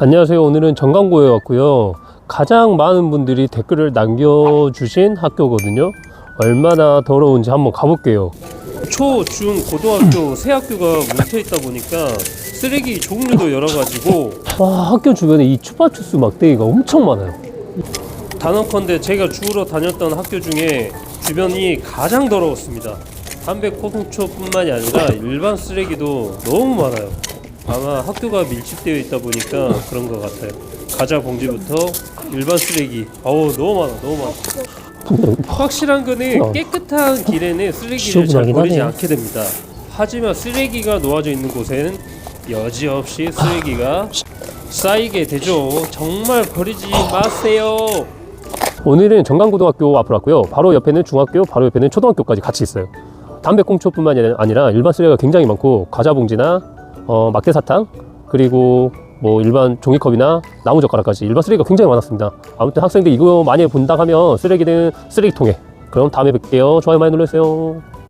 안녕하세요. 오늘은 정강고에 왔고요. 가장 많은 분들이 댓글을 남겨주신 학교거든요. 얼마나 더러운지 한번 가볼게요. 초, 중, 고등학교 세 학교가 뭉쳐 있다 보니까 쓰레기 종류도 여러 가지고 와 학교 주변에 이 추파추스 막대기가 엄청 많아요. 단언컨대 제가 주로 다녔던 학교 중에 주변이 가장 더러웠습니다. 담배 콩초뿐만이 아니라 일반 쓰레기도 너무 많아요. 아마 학교가 밀집되어 있다 보니까 그런 것 같아요. 과자 봉지부터 일반 쓰레기. 어우 너무 많아, 너무 많아. 확실한 거는 어. 깨끗한 길에는 쓰레기를 잘 지저분하긴 버리지 하네. 않게 됩니다. 하지만 쓰레기가 놓아져 있는 곳에는 여지없이 쓰레기가 쌓이게 되죠. 정말 버리지 마세요. 오늘은 정강고등학교 앞으로 왔고요. 바로 옆에는 중학교, 바로 옆에는 초등학교까지 같이 있어요. 담배꽁초뿐만이 아니라 일반 쓰레기가 굉장히 많고 과자 봉지나 어, 막대 사탕 그리고 뭐 일반 종이컵이나 나무젓가락까지 일반 쓰레기가 굉장히 많았습니다. 아무튼 학생들 이거 많이 본다 하면 쓰레기는 쓰레기통에. 그럼 다음에 뵐게요. 좋아요 많이 눌러주세요.